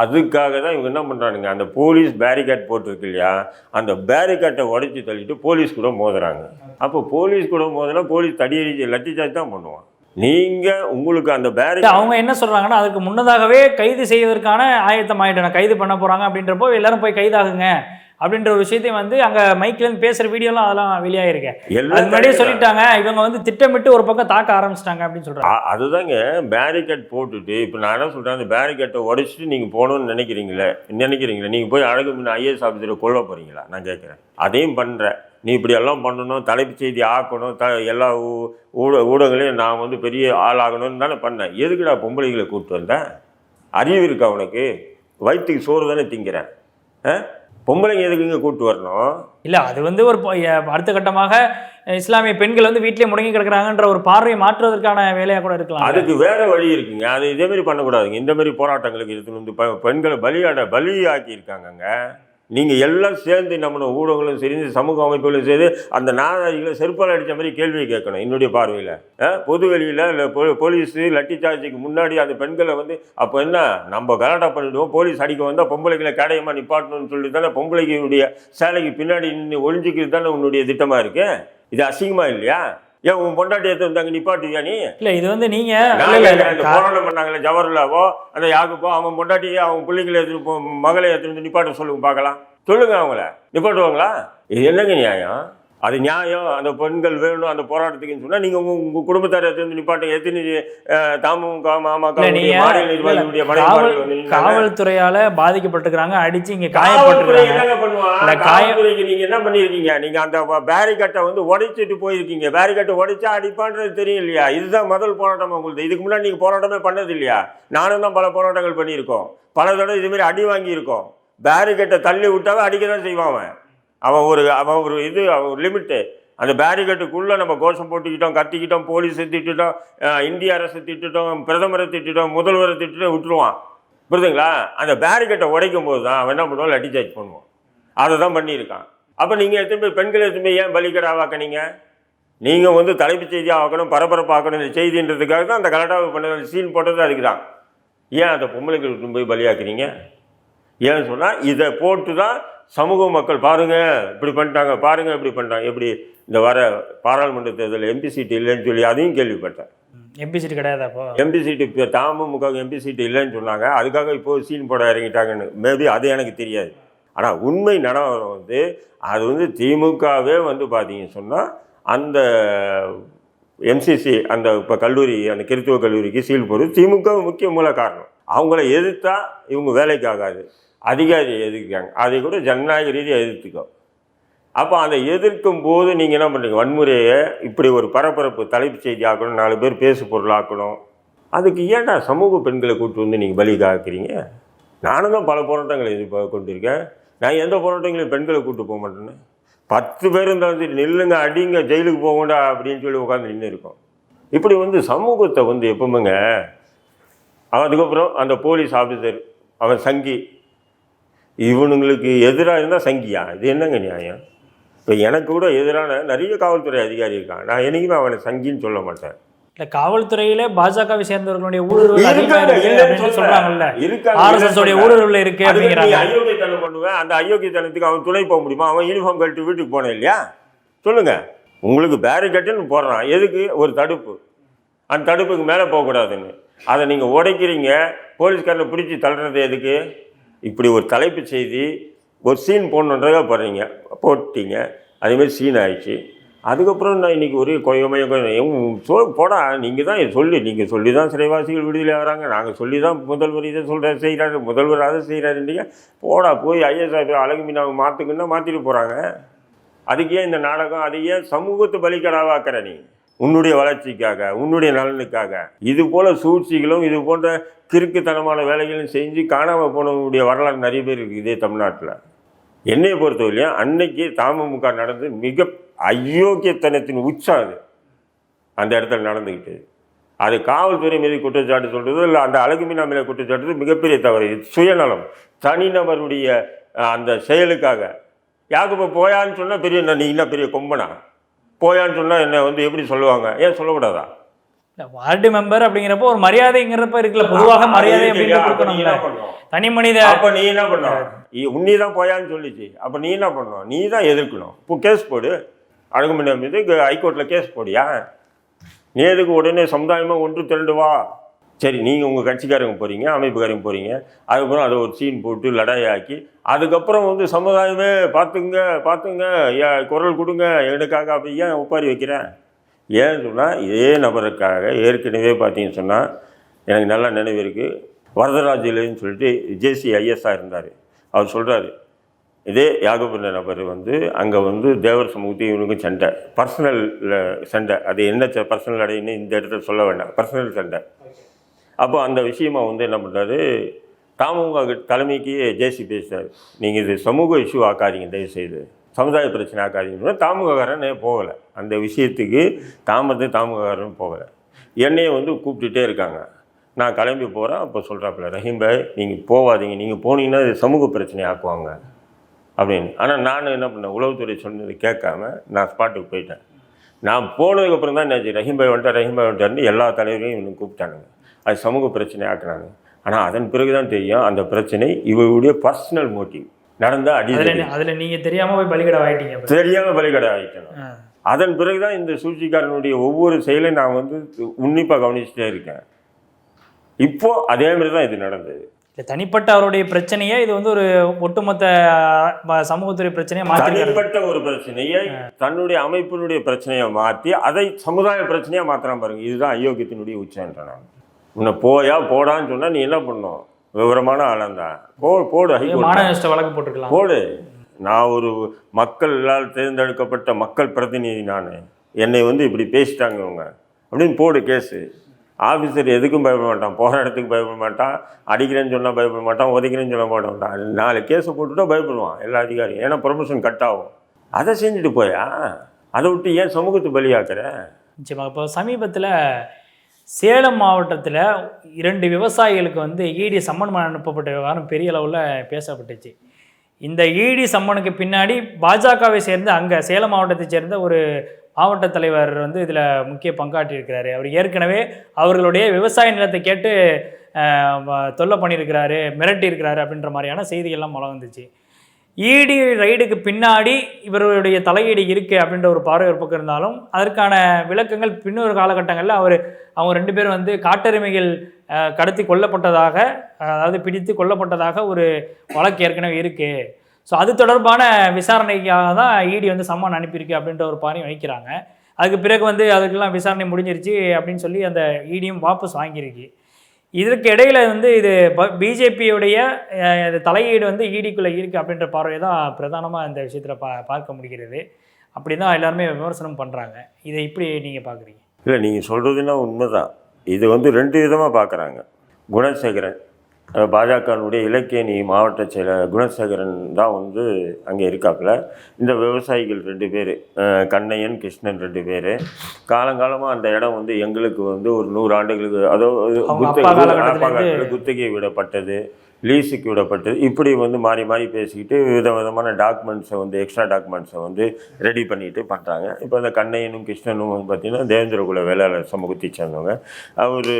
S1: அதுக்காக தான் இவங்க என்ன பண்ணுறானுங்க அந்த போலீஸ் பேரிகேட் போட்டிருக்கு இல்லையா? அந்த பேரிகேட்டை உடச்சி தள்ளிட்டு போலீஸ் கூட மோதுறாங்க. அப்போ போலீஸ் கூட மோதினா போலீஸ் தடியடி லட்டி சார்ஜ் தான் பண்ணுவான். நீங்கள் உங்களுக்கு அந்த பேரி
S2: அவங்க என்ன சொல்கிறாங்கன்னா அதுக்கு முன்னதாகவே கைது செய்வதற்கான ஆயத்தம் ஆயிட்டன. கைது பண்ண போகிறாங்க அப்படின்றப்போ எல்லாரும் போய் கைதாகுங்க. அப்படின்ற ஒரு விஷயத்தையும் வந்து அங்க மைக்ல இருந்து பேசுற வீடியோலாம் அதெல்லாம் வெளியாயிருக்கு. அது முன்னாடியே சொல்லிட்டாங்க இவங்க வந்து திட்டமிட்டு ஒரு பக்கம் தாக்க ஆரம்பிச்சிட்டாங்க அப்படின்னு சொல்றாங்க.
S1: அ- அதுதாங்க பேரிகேட் போட்டுட்டு இப்போ நான் என்ன சொல்கிறேன் அந்த பேரிகேட்டை உடைச்சிட்டு நீங்கள் போகணும்னு நினைக்கிறீங்களே நினைக்கிறீங்களே நீங்கள் போய் அழகு மீன் ஐஏஎஸ் ஆஃபீஸரை கொல்ல போகிறீங்களா நான் கேட்குறேன் அதையும் பண்ணுறேன் நீ இப்படி எல்லாம் பண்ணணும் தலைப்புச் செய்தி ஆக்கணும் த எல்லா ஊ- ஊட ஊடகங்களையும் நான் வந்து பெரிய ஆள் ஆகணும்னு தானே பண்ணேன். எதுக்குடா பொம்பளைகளை கூப்பிட்டு வந்தேன் அறிவு இருக்கா உனக்கு? வயிற்றுக்கு சோறு தானே திங்கிறேன் பொம்பளைங்க எதுக்குங்க கூட்டு வரணும்?
S2: இல்ல அது வந்து ஒரு அடுத்த கட்டமாக இஸ்லாமிய பெண்கள் வந்து வீட்டிலே முடங்கி கிடக்குறாங்கன்ற ஒரு பார்வையை மாற்றுவதற்கான வேலையா கூட இருக்கலாம்.
S1: அதுக்கு வேற வழி இருக்குங்க. அது இதே மாதிரி பண்ணக்கூடாதுங்க. இந்த மாதிரி போராட்டங்களுக்கு பெ- பெண்களை பலியாட பலியாக்கி இருக்காங்கங்க நீங்கள் எல்லாம் சேர்ந்து நம்ம ஊடகங்களும் சரி சமூக அமைப்புகளும் சரி அந்த நாதாரிகளை செருப்பால் அடித்த மாதிரி கேள்வி கேட்கணும் என்னுடைய பார்வையில். பொது வெளியில் இல்லை போலீஸு லட்டி சார்ஜுக்கு முன்னாடி அந்த பெண்களை வந்து அப்போ என்ன நம்ம கலாட்டா பண்ணிவிடுவோம் போலீஸ் அடிக்க வந்தால் பொம்பளைகளை கடையமாக நிப்பாட்டணும்னு சொல்லி தானே பொம்பளைகளுடைய சேலைக்கு பின்னாடி நின்று ஒழிஞ்சிக்கிறது தானே உன்னுடைய திட்டமாக இருக்கு? இது அசிங்கமாக இல்லையா? ஏன் உன் பொண்டாட்டி எடுத்து வந்தாங்க நிப்பாட்டுவியா நீ?
S2: இல்ல இது வந்து நீங்க
S1: நான்
S2: இல்ல, இல்ல,
S1: கேட்கிறேன், இந்த
S2: கா-
S1: போராட்டம் பண்ணாங்களே ஜவஹர்லாவோ அந்த யாக்குப்போ அவன் பொண்டாட்டி அவன் பிள்ளைங்களை எடுத்துட்டு போ மகளை எடுத்துட்டு வந்து நிப்பாட்ட சொல்லுங்க பார்க்கலாம். சொல்லுங்க அவங்கள. நிப்பாட்டுவாங்களா? இது என்னங்க நியாயம்? அது நியாயம் அந்த பெண்கள் வேணும் அந்த போராட்டத்துக்குன்னு சொன்னா நீங்க உங்க உங்க குடும்பத்தார் வந்து நிப்பாட்ட. எத்தனை தமுக மாமக.
S2: காவல்துறையால பாதிக்கப்பட்டிருக்கிறாங்க அடிச்சு இங்க காயப்பட்டிருக்காங்க
S1: காவல்துறைக்கு நீங்க என்ன பண்ணிருக்கீங்க? நீங்க அந்த பேரிகட்டை வந்து உடைச்சிட்டு போயிருக்கீங்க. பேரிகட்டை உடைச்சா அடிப்பான்றது தெரியும் இல்லையா? இதுதான் முதல் போராட்டம் உங்களுக்கு? இதுக்கு முன்னாடி நீங்க போராட்டமே பண்ணது இல்லையா? நானும் தான் பல போராட்டங்கள் பண்ணியிருக்கோம். பல தடவை இது மாதிரி அடி வாங்கியிருக்கோம். பேரிகட்டை தள்ளி விட்டாவே அடிக்க தான் செய்வான் அவன் ஒரு அவன் ஒரு இது அவன் ஒரு லிமிட்டு. அந்த பேரிகேட்டுக்குள்ளே நம்ம கோஷம் போட்டுக்கிட்டோம் கத்திக்கிட்டோம் போலீஸை திட்டுட்டோம் இந்திய அரசை திட்டுட்டோம் பிரதமரை திட்டுட்டோம் முதல்வரை திட்டுட்டோம் விட்டுருவான். புரியுதுங்களா? அந்த பேரிகேட்டை உடைக்கும் போது தான் அவன் என்ன பண்ணுவான்? லட்டி சார்ஜ் பண்ணுவான். அதை தான் பண்ணியிருக்கான். அப்போ நீங்கள் எத்தனை போய் பெண்களை எத்தனை போய் ஏன் பலிக்கடாவாக்கினீங்க நீங்கள் வந்து தலைப்புச் செய்தியாக ஆக்கணும் பரபரப்பாக்கணும் இந்த செய்தின்றதுக்காக தான் அந்த கலட்டாவை பண்ண சீன் போட்டது அதுக்கு தான் ஏன் அந்த பொம்பளைக்கு போய் பலியாக்குறீங்க? ஏன்னு சொன்னால் இதை போட்டு தான் சமூக மக்கள் பாருங்க இப்படி பண்ணிட்டாங்க பாருங்க இப்படி பண்ணிட்டாங்க எப்படி இந்த வர பாராளுமன்ற தேர்தலில் எம்பி சீட்டு இல்லைன்னு சொல்லி அதையும் கேள்விப்பட்டேன்.
S2: எம்பி சீட் கிடையாது அப்போ?
S1: எம்பி சீட்டு இப்போ தாமுக எம்பி சீட்டு இல்லைன்னு சொன்னாங்க அதுக்காக இப்போ சீன் போட இறங்கிட்டாங்கன்னு. மேபி அது எனக்கு தெரியாது. ஆனால் உண்மை நிலவரம் வந்து அது வந்து திமுகவே வந்து பார்த்தீங்கன்னு சொன்னால் அந்த எம்சிசி அந்த இப்போ கல்லூரி அந்த கிறித்துவ கல்லூரிக்கு சீல் போடுறது திமுக முக்கிய மூல காரணம். அவங்கள எதிர்த்தா இவங்க வேலைக்கு ஆகாது. அதிகாரி எதிர்க்கிறாங்க. அதை கூட ஜனநாயக ரீதியாக எதிர்த்துக்கோ. அப்போ அதை எதிர்க்கும் போது நீங்கள் என்ன பண்ணுறீங்க வன்முறையை இப்படி ஒரு பரபரப்பு தலைப்பு செய்தி ஆக்கணும் நாலு பேர் பேசு பொருளாக்கணும் அதுக்கு ஏன்டா சமூக பெண்களை கூட்டு வந்து நீங்கள் பலி காக்கிறீங்க? நானும் தான் பல போராட்டங்களை எதிர்பார்க்க கொண்டிருக்கேன். நான் எந்த போராட்டங்களையும் பெண்களை கூட்டு போக மாட்டேன்னு. பத்து பேர் இருந்தாலும் நில்லுங்க அடிங்க ஜெயிலுக்கு போகண்டா அப்படின்னு சொல்லி உட்காந்து நின்று இருக்கோம். இப்படி வந்து சமூகத்தை வந்து எப்பவுமேங்க அதுக்கப்புறம் அந்த போலீஸ் ஆஃபீஸர் அவன் சங்கி இவனுங்களுக்கு எதிராக இருந்தால் சங்கியா? இது என்னங்க நியாயம்? இப்போ எனக்கு கூட எதிரான நிறைய காவல்துறை அதிகாரி இருக்கான் நான் என்னைக்குமே அவனை சங்கின்னு சொல்ல மாட்டேன்.
S2: இல்ல காவல்துறையில பாஜகவை சேர்ந்தவர்களுடைய ஊடுருவல்
S1: சொல்றேன்.
S2: சொல்றாங்கல்ல. ஆர்எஸ்எஸ். ஊடுருவல் இருக்கு அப்படிங்கிறாங்க.
S1: அயோக்கியத்தனம் பண்ணுவேன் அந்த அயோக்கியத்தனத்துக்கு அவன் துணை போக முடியுமா? அவன் யூனிஃபார்ம் கழட்டி வீட்டுக்கு போனேன் இல்லையா? சொல்லுங்க. உங்களுக்கு பேரிகேட்டுன்னு போடுறான். எதுக்கு? ஒரு தடுப்பு. அந்த தடுப்புக்கு மேலே போகக்கூடாதுன்னு. அதை நீங்கள் உடைக்கிறீங்க. போலீஸ்காரனை பிடிச்சி தள்ளுறது எதுக்கு? இப்படி ஒரு தலைப்பு செய்தி ஒரு சீன் போடணுன்றதாக போடுறீங்க போட்டீங்க. அதேமாதிரி சீன் ஆயிடுச்சு. அதுக்கப்புறம் நான் இன்னைக்கு ஒரே கொயமயம் சொ போடா நீங்கள் தான் இதை சொல்லி நீங்கள் சொல்லி தான் சிறைவாசிகள் விடுதலை ஆகிறாங்க நாங்கள் சொல்லி தான் முதல்வர் இதை சொல்கிற செய்கிறாரு முதல்வர் அதை செய்கிறாருன்றீங்க போடா போய் ஐஎஸ்ஆர் அழகு மீனாவை மாற்றுக்குன்னா மாற்றிட்டு போகிறாங்க அதுக்கு ஏன் இந்த நாடகம் அது ஏன் சமூகத்தை பலிக்கடாவாக்குற நீ? உன்னுடைய வளர்ச்சிக்காக உன்னுடைய நலனுக்காக. இது போல் சூழ்ச்சிகளும் இது போன்ற கிறுக்குத்தனமான வேலைகளும் செஞ்சு காணாமல் போனவங்களுடைய வரலாறு நிறைய பேர் இருக்குது இதே தமிழ்நாட்டில். என்னையை பொறுத்தவரையிலையும் அன்னைக்கு தாமமுக நடந்து மிக அயோக்கியத்தனத்தின் உச்சம் அது அந்த இடத்துல நடந்துக்கிட்டு அது காவல்துறை மீது குற்றச்சாட்டு சொல்கிறது இல்லை அந்த அழகு மீனா மேலே குற்றச்சாட்டு மிகப்பெரிய தவறு. இது சுயநலம். தனிநபருடைய அந்த செயலுக்காக. யாருக்கு போயான்னு சொன்னால் பெரிய என்ன, நீ என்ன பெரிய கொம்பனா? போயான்னு சொன்னால் என்னை வந்து எப்படி சொல்லுவாங்க? ஏன் சொல்லக்கூடாதா?
S2: வார்டு மெம்பர் அப்படிங்கிறப்போ ஒரு மரியாதைங்கிறப்ப இருக்குல்ல பொதுவாக மரியாதை அப்படின்னு கொடுக்கணும்ல. தனி மனித
S1: அப்ப நீ என்ன பண்ணணும்? உன்னி தான் போயான்னு சொல்லிச்சு. அப்ப நீ என்ன பண்ணணும்? நீ தான் எதிர்க்கணும். இப்போ கேஸ் போடு. அழகுமணி மீது ஹைகோர்ட்ல கேஸ் போடியா? நீ எதுக்கு உடனே சமுதாயமா ஒன்று திரண்டு வா? சரி நீங்கள் உங்கள் கட்சிக்காரங்க போகிறீங்க அமைப்புக்காரங்க போகிறீங்க அதுக்கப்புறம் அதை ஒரு சீன் போட்டு லடாயாக்கி அதுக்கப்புறம் வந்து சமுதாயமே பார்த்துங்க பார்த்துங்க குரல் கொடுங்க எனக்காக அப்படி ஏன் ஒப்பாரி வைக்கிறேன் ஏன்னு சொன்னால் இதே நபருக்காக ஏற்கனவே பார்த்தீங்கன்னு சொன்னால் எனக்கு நல்லா நினைவு இருக்குது வரதராஜிலேன்னு சொல்லிட்டு ஜேசி ஐஎஸ்ஆர் இருந்தார். அவர் சொல்கிறாரு இதே யாகபுர நபர் வந்து அங்கே வந்து தேவர் சமூகத்தை இவனுக்கும் சண்டை. பர்சனலில் சண்டை. அது என்ன பர்சனல் அடைன்னு இந்த இடத்துல சொல்ல வேண்டாம். பர்சனல் சண்டை. அப்போ அந்த விஷயமா வந்து என்ன பண்ணுறாரு தாமுக தலைமைக்கு ஜேசி பேசினார் நீங்கள் இது சமூக இஷ்யூ ஆக்காதீங்க தயவு செய்து சமுதாய பிரச்சனை ஆக்காதீங்கன்னா தாமுககாரனே போகலை. அந்த விஷயத்துக்கு தாமது தாமுககாரன் போகலை. என்னையை வந்து கூப்பிட்டுட்டே இருக்காங்க. நான் கிளம்பி போகிறேன் அப்போ சொல்கிறாப்புல ரஹீம் பாய் நீங்கள் போகாதீங்க நீங்கள் போனீங்கன்னா இது சமூக பிரச்சனை ஆக்குவாங்க. அப்படின்னு. ஆனால் நான் என்ன பண்ணேன்? உளவுத்துறை சொன்னது கேட்காம நான் ஸ்பாட்டுக்கு போயிட்டேன். நான் போனதுக்கப்புறம் தான் என்னாச்சு? ரஹீம் பாய் வந்துட்டா ரஹீம் பாய் வந்துட்டாருன்னு எல்லா தலைவரையும் இவனுக்கு கூப்பிட்டானுங்க. அது சமூக பிரச்சனை ஆக்குறாங்க ஆனால் அதன் பிறகு தான் தெரியும் அந்த பிரச்சனை இவருடைய பர்சனல் மோட்டிவ் நடந்தால் அடி
S2: அதுல நீ- அதுல நீங்க தெரியாம போய் பலிகடை ஆயிட்டீங்க அப்ப.
S1: தெரியாமல் பலிகடை ஆகிக்கணும்
S2: ஆ.
S1: அதன் பிறகு தான் இந்த சூழ்ச்சிக்காரனுடைய ஒவ்வொரு செயலையும் நான் வந்து உன்னிப்பாக கவனிச்சுட்டே இருக்கேன். இப்போ அதே மாதிரி தான் இது நடந்தது.
S2: தனிப்பட்ட அவருடைய பிரச்சனையே இது வந்து ஒரு ஒட்டுமொத்த அஹ், சமூகத்துறை பிரச்சனையை மாற்றி
S1: தனிப்பட்ட ஒரு பிரச்சனையை தன்னுடைய அமைப்பினுடைய பிரச்சனையை மாற்றி அதை சமுதாய பிரச்சனையா மாத்திரம் பாருங்க. இதுதான் அயோக்கியத்தினுடைய உச்சன்ற நான் உன்னை போயா போடான்னு சொன்னா நீ என்ன பண்ணும்? விவரமான ஆளந்தான். போ போடு ஹைகோர்ட்
S2: வழக்கு போட்டிருக்கலாம்.
S1: போடு. நான் ஒரு மக்களால் தேர்ந்தெடுக்கப்பட்ட மக்கள் பிரதிநிதி நான். என்னை வந்து இப்படி பேசிட்டாங்க இவங்க. அப்படின்னு போடு கேஸு. ஆஃபீஸர் எதுக்கும் பயப்பட மாட்டான். போகிற இடத்துக்கு பயப்பட மாட்டான். அடிக்கிறேன்னு சொன்னால் பயப்பட மாட்டான். உதைக்கிறேன்னு சொல்ல மாட்டான். நாலு கேஸை போட்டுட்டா பயப்படுவான். எல்லா அதிகாரியும். ஏன்னா ப்ரொமோஷன் கட் ஆகும். அதை செஞ்சுட்டு போயா? அதை விட்டு ஏன் சமூகத்தை பலியாக்குற?
S2: நிச்சயமாக இப்போ சமீபத்தில் சேலம் மாவட்டத்தில் இரண்டு விவசாயிகளுக்கு வந்து ஈடி சம்மன் அனுப்பப்பட்ட விவகாரம் பெரிய அளவில் பேசப்பட்டுச்சு. இந்த ஈடி சம்மனுக்கு பின்னாடி பாஜகவை சேர்ந்த அங்கே சேலம் மாவட்டத்தை சேர்ந்த ஒரு மாவட்ட தலைவர் வந்து இதில் முக்கிய பங்காற்றியிருக்கிறாரு. அவர் ஏற்கனவே அவர்களுடைய விவசாய நிலத்தை கேட்டு வ- தொல்லை பண்ணியிருக்கிறாரு மிரட்டியிருக்கிறாரு அப்படின்ற மாதிரியான செய்திகள்லாம் மழை வந்துச்சு ஈடி ரைடுக்கு பின்னாடி இவருடைய தலையீடு இருக்கு அப்படின்ற ஒரு பார்வை ஒரு பக்கம் இருந்தாலும் அதற்கான விளக்கங்கள் பின்னொரு காலகட்டங்களில் அவர் அவங்க ரெண்டு பேரும் வந்து காட்டெருமைகள் கடத்தி கொல்லப்பட்டதாக அதாவது பிடித்து கொல்லப்பட்டதாக ஒரு வழக்கு ஏற்கனவே இருக்குது ஸோ அது தொடர்பான விசாரணைக்காக தான் ஈடி வந்து சம்மன் அனுப்பியிருக்கு அப்படின்ற ஒரு பாரையும் வைக்கிறாங்க. அதுக்கு பிறகு வந்து அதுக்கெல்லாம் விசாரணை முடிஞ்சிருச்சு அப்படின்னு சொல்லி அந்த ஈடியும் வாபஸ் வாங்கியிருக்கு. இதற்கு இடையில வந்து இது பிஜேபியுடைய தலையீடு வந்து ஈடிக்குள்ளே இருக்கு அப்படின்ற பார்வை தான் பிரதானமாக இந்த விஷயத்தில் பா பார்க்க முடிகிறது. அப்படி தான் எல்லாருமே விமர்சனம் பண்ணுறாங்க இதை இப்படி நீங்கள் பார்க்குறீங்க
S1: இல்லை நீங்கள் சொல்கிறதுனா உண்மைதான். இது வந்து ரெண்டு விதமாக பார்க்குறாங்க குணசேகரன் அஹ், பாஜகவினுடைய இலக்கியணி மாவட்ட செயலர் குணசேகரன் தான் வந்து அங்கே இருக்காப்புல. இந்த விவசாயிகள் ரெண்டு பேர் கண்ணையன் கிருஷ்ணன் ரெண்டு பேர். காலங்காலமாக அந்த இடம் வந்து எங்களுக்கு வந்து ஒரு நூறு ஆண்டுகளுக்கு அதாவது குத்தகை- குத்தகை விடப்பட்டது. லீஸுக்கு விடப்பட்டது. இப்படி வந்து மாறி மாறி பேசிக்கிட்டு வித விதமான டாக்குமெண்ட்ஸை வந்து எக்ஸ்ட்ரா டாக்குமெண்ட்ஸை வந்து ரெடி பண்ணிட்டு பண்ணுறாங்க இப்போ அந்த கண்ணையனும் கிருஷ்ணனும் வந்து பார்த்தீங்கன்னா தேவேந்திரகுல வேளாளர் சமூகத்தை சேர்ந்தவங்க. அவர்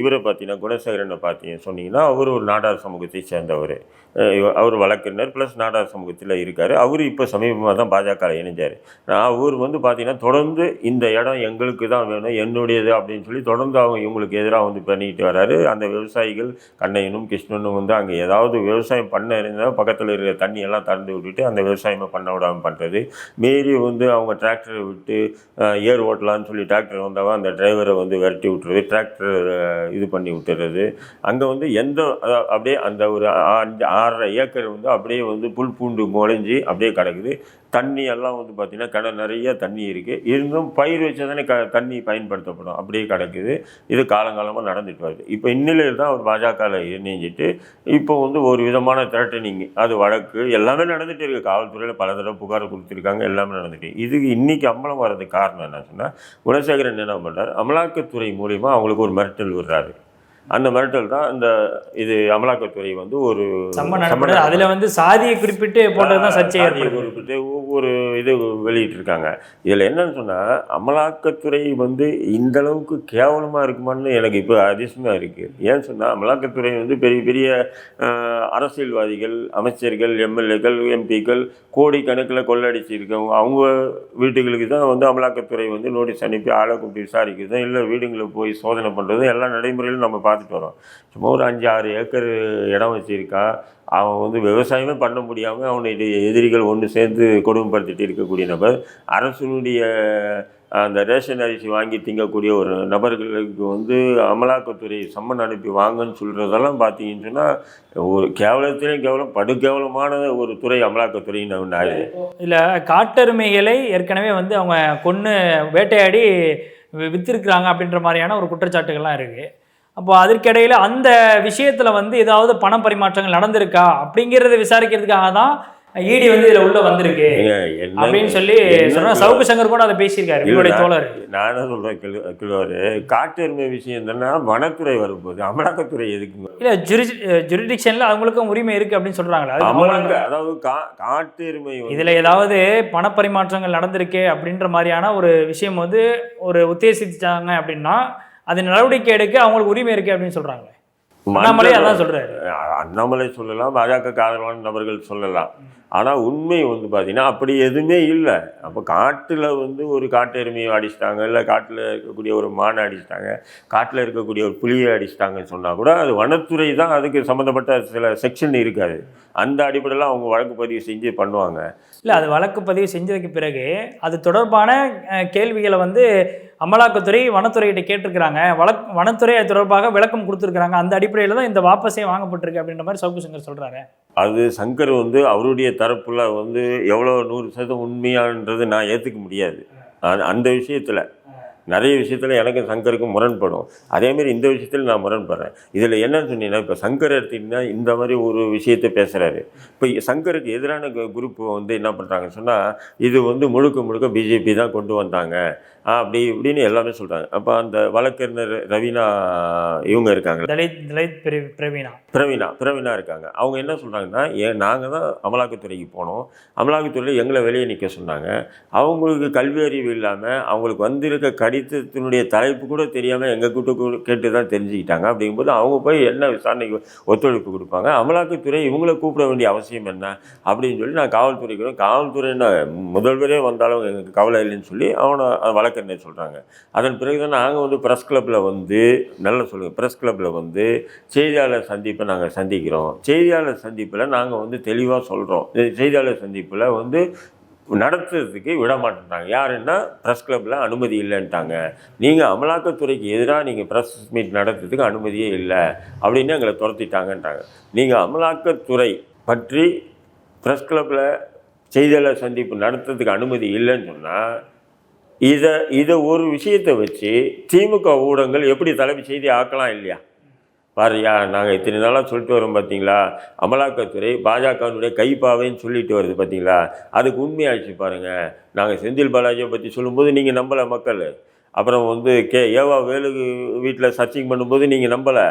S1: இவரை பார்த்தீங்கன்னா குணசேகரனை பார்த்தீங்க சொன்னீங்கன்னா அவர் ஒரு நாடார் சமூகத்தை சேர்ந்தவர். அவர் வழக்கறிஞர் ப்ளஸ் நாடார் சமூகத்தில் இருக்கார். அவர் இப்போ சமீபமாக தான் பாஜக இணைஞ்சார். அவர் வந்து பார்த்தீங்கன்னா தொடர்ந்து இந்த இடம் எங்களுக்கு தான் வேணும் என்னுடையது அப்படின்னு சொல்லி தொடர்ந்து அவங்க இவங்களுக்கு எதிராக வந்து பண்ணிட்டு வராரு. அந்த விவசாயிகள் கண்ணையனும் கிருஷ்ணனும் வந்து அங்கே ஏதாவது விவசாயம் பண்ண இருந்தால் பக்கத்தில் இருக்கிற தண்ணியெல்லாம் திறந்து விட்டுட்டு அந்த விவசாயமே பண்ண விடாமல் பண்ணுறது மீறி வந்து அவங்க டிராக்டரை விட்டு ஏர் ஓட்டலான்னு சொல்லி டிராக்டர் வந்தவன் அந்த டிரைவரை வந்து விரட்டி விட்டுறது டிராக்டர் இது பண்ணி விட்டுறது. அங்கே வந்து எந்த அப்படியே அந்த ஒரு அஞ்சு ஆறரை ஏக்கர் வந்து அப்படியே வந்து புல் பூண்டு முளைஞ்சி அப்படியே கிடக்குது. தண்ணி எல்லாம் வந்து பார்த்திங்கன்னா கிணறு நிறைய தண்ணி இருக்குது இருந்தும் பயிர் வச்சா தானே க தண்ணி பயன்படுத்தப்படும். அப்படியே கிடக்குது. இது காலங்காலமாக நடந்துட்டு வருது. இப்போ இந்நிலையில் தான் அவர் பாஜகவில் இணைஞ்சிட்டு இப்போ வந்து ஒரு விதமான திரட்டனிங் அது வழக்கு எல்லாமே நடந்துகிட்டு இருக்குது காவல்துறையில் பல தடவை புகார் கொடுத்துருக்காங்க. எல்லாமே நடந்துட்டு. இதுக்கு இன்னைக்கு அம்பலம் வர்றதுக்கு காரணம் என்ன சொன்னால் குணசேகரன் என்ன பண்ணுறாரு அமலாக்கத்துறை மூலிமா அவங்களுக்கு ஒரு மிரட்டல் விடுறாரு. அந்த மிரட்டல் தான் இந்த இது அமலாக்கத்துறை வந்து ஒரு
S2: அதில் வந்து சாதியை குறிப்பிட்டு போட்டது தான் சர்ச்சை
S1: குறிப்பிட்டு ஒவ்வொரு இது வெளியிட்டிருக்காங்க. இதில் என்னன்னு சொன்னால் அமலாக்கத்துறை வந்து இந்த அளவுக்கு கேவலமாக இருக்குமான்னு எனக்கு இப்போ அதிசயமாக இருக்குது ஏன்னு சொன்னால் அமலாக்கத்துறை வந்து பெரிய பெரிய அரசியல்வாதிகள் அமைச்சர்கள் எம்எல்ஏக்கள் எம்பிக்கள் கோடிக்கணக்கில் கொள்ளடிச்சிருக்கவங்க அவங்க வீட்டுகளுக்கு தான் வந்து அமலாக்கத்துறை வந்து நோட்டீஸ் அனுப்பி ஆளை கூப்பிட்டு விசாரிக்கிறது இல்லை வீடுங்களில் போய் சோதனை பண்ணுறது எல்லா நடைமுறையிலும் நம்ம பார்த்துட்டு வரோம் சும்மா ஒரு அஞ்சு ஆறு ஏக்கர் இடம் வச்சுருக்கான் அவன் வந்து விவசாயமே பண்ண முடியாமல் அவனுடைய எதிரிகள் ஒன்று சேர்ந்து கொடுமைப்படுத்திட்டு இருக்கக்கூடிய நபர். அரசனுடைய அந்த ரேஷன் அரிசி வாங்கி திங்கக்கூடிய ஒரு நபர்களுக்கு வந்து அமலாக்கத்துறை சம்மன் அனுப்பி வாங்கன்னு சொல்கிறதெல்லாம் பார்த்தீங்கன்னு சொன்னால் ஒரு கேவலத்திலையும் கேவலம் படுகேவலமான ஒரு துறை அமலாக்கத்துறைன்னு ஒன்று
S2: இல்லை காட்டெருமைகளை ஏற்கனவே வந்து அவங்க கொன்று வேட்டையாடி விற்றுருக்குறாங்க வித்திருக்கிறாங்க அப்படின்ற மாதிரியான ஒரு குற்றச்சாட்டுகள்லாம் இருக்குது அப்போ அதற்கிடையில அந்த விஷயத்துல வந்து ஏதாவது பண பரிமாற்றங்கள் நடந்திருக்கா? அப்படிங்கிறத விசாரிக்கிறதுக்காக தான் இடி வந்து இதுல உள்ள வந்திருக்கு. அப்படின்னு சொல்லி
S1: என்ன
S2: சொன்னா சவுக்கு சங்கர் கூட அதை பேசியிருக்காரு
S1: நான்
S2: தோழர்.
S1: நான் என்ன சொல்றேன் கிலோ கிலோரு காட்டு எருமை விஷயம் தானே வனத்துறை வரும்போது அமலாக்கத்துறை எதுக்குங்க
S2: இல்ல ஜுரி ஜுரிடிக்ஷன்ல அவங்களுக்கும் உரிமை இருக்கு அப்படின்னு
S1: அமலாக்க அதாவது கா காட்டு எருமை வந்து
S2: இதுல ஏதாவது பணப்பரிமாற்றங்கள் நடந்திருக்கு அப்படின்ற மாதிரியான ஒரு விஷயம் வந்து ஒரு உத்தேசிச்சாங்க அப்படின்னா அது நடவடிக்கை எடுக்க அவங்களுக்கு உரிமை இருக்கு அப்படின்னு சொல்றாங்க அண்ணாமலை அதான் சொல்றாரு.
S1: அண்ணாமலை சொல்லலாம் பாஜக ஆதரவான நபர்கள் சொல்லலாம். ஆனால் உண்மை வந்து பார்த்திங்கன்னா அப்படி எதுவுமே இல்லை. அப்போ காட்டில் வந்து ஒரு காட்டு எருமையை அடிச்சிட்டாங்க இல்லை காட்டில் இருக்கக்கூடிய ஒரு மானை அடிச்சிட்டாங்க காட்டில் இருக்கக்கூடிய ஒரு புலியை அடிச்சிட்டாங்கன்னு சொன்னால் கூட அது வனத்துறை தான் அதுக்கு சம்மந்தப்பட்ட சில செக்ஷன் இருக்காது. அந்த அடிப்படையில் அவங்க வழக்கு பதிவு செஞ்சு பண்ணுவாங்க.
S2: இல்லை அது வழக்கு பதிவு செஞ்சதுக்கு பிறகு அது தொடர்பான கேள்விகளை வந்து அமலாக்கத்துறை வனத்துறைகிட்ட கேட்டிருக்கிறாங்க. வழக் வனத்துறை தொடர்பாக விளக்கம் கொடுத்துருக்குறாங்க. அந்த அடிப்படையில் தான் இந்த வாபஸே வாங்கப்பட்டிருக்கு அப்படின்ற மாதிரி சவுக்கு சங்கர் சொல்கிறாரு
S1: அது சங்கர் வந்து அவருடைய தரப்பில் வந்து எவ்வளோ நூறு சதவீதம் உண்மையான்றது நான் ஏற்றுக்க முடியாது. அந்த விஷயத்தில். நிறைய விஷயத்தில் எனக்கு சங்கருக்கும் முரண்படும். அதேமாரி இந்த விஷயத்தில் நான் முரண்படுறேன். இதில் என்னன்னு சொன்னீங்கன்னா இப்போ சங்கர் எடுத்தீங்கன்னா இந்த மாதிரி ஒரு விஷயத்தை பேசுகிறாரு இப்போ சங்கருக்கு எதிரான குரூப் வந்து என்ன பண்ணுறாங்கன்னு சொன்னால் இது வந்து முழுக்க முழுக்க பிஜேபி தான் கொண்டு வந்தாங்க. அப்படி இப்படின்னு எல்லாமே சொல்கிறாங்க அப்போ அந்த வழக்கறிஞர் ரவீனா இவங்க இருக்காங்க.
S2: தலித் தலித் பிரி- பிரவீனா.
S1: பிரவீனா பிரவீனா இருக்காங்க. அவங்க என்ன சொல்கிறாங்கன்னா ஏன் நாங்கள் தான் அமலாக்கத்துறைக்கு போனோம். அமலாக்கத்துறையில் எங்களை வெளியே நிற்க சொன்னாங்க. அவங்களுக்கு கல்வி அறிவு இல்லாமல் அவங்களுக்கு வந்திருக்க கடிதத்தினுடைய தலைப்பு கூட தெரியாமல் எங்கள் கூட்ட கூட கேட்டு தான் தெரிஞ்சுக்கிட்டாங்க. அப்படிங்கும்போது அவங்க போய் என்ன விசாரணைக்கு ஒத்துழைப்பு கொடுப்பாங்க? அமலாக்கத்துறை இவங்கள கூப்பிட வேண்டிய அவசியம் என்ன? அப்படின்னு சொல்லி நான் காவல்துறைக்கு காவல்துறை முதல்வரே வந்தாலும் எங்களுக்கு கவலை இல்லைன்னு சொல்லி அவனை வழக்கறிஞர் சொல்கிறாங்க அதன் பிறகு தான் நாங்கள் வந்து ப்ரெஸ் கிளப்பில் வந்து நல்லா சொல்லுங்கள் ப்ரெஸ் கிளப்பில் வந்து செய்தியாளர் சந்திப்பை நாங்கள் சந்திக்கிறோம். செய்தியாளர் சந்திப்பில் நாங்கள் வந்து தெளிவாக சொல்கிறோம் செய்தியாளர் சந்திப்பில் வந்து நடத்துறதுக்கு விட மாட்டேன்ட்டாங்க யாருன்னா ப்ரெஸ் கிளப்பில் அனுமதி இல்லைன்ட்டாங்க. நீங்கள் அமலாக்கத்துறைக்கு எதிராக நீங்கள் ப்ரெஸ் மீட் நடத்துறதுக்கு அனுமதியே இல்லை அப்படின்னு எங்களை துரத்திட்டாங்கன்ட்டாங்க நீங்கள் அமலாக்கத்துறை பற்றி ப்ரெஸ் கிளப்பில் செய்தியாளர் சந்திப்பு நடத்துறதுக்கு அனுமதி இல்லைன்னு சொன்னால் இதை இதை ஒரு விஷயத்தை வச்சு திமுக ஊடகங்கள் எப்படி தலைமை செய்தி ஆக்கலாம் இல்லையா? பாருயா நாங்கள் இத்தனை நாளாக சொல்லிட்டு வரோம் பார்த்தீங்களா அமலாக்கத்துறை பாஜகவினுடைய கைப்பாவைன்னு சொல்லிட்டு வருது பார்த்தீங்களா அதுக்கு உண்மையாகிடுச்சு பாருங்கள் நாங்கள் செந்தில் பாலாஜியை பற்றி சொல்லும்போது நீங்கள் நம்பலை மக்கள். அப்புறம் வந்து கே ஏவா வேலு வீட்டில் சர்ச்சிங் பண்ணும்போது நீங்கள் நம்பலை.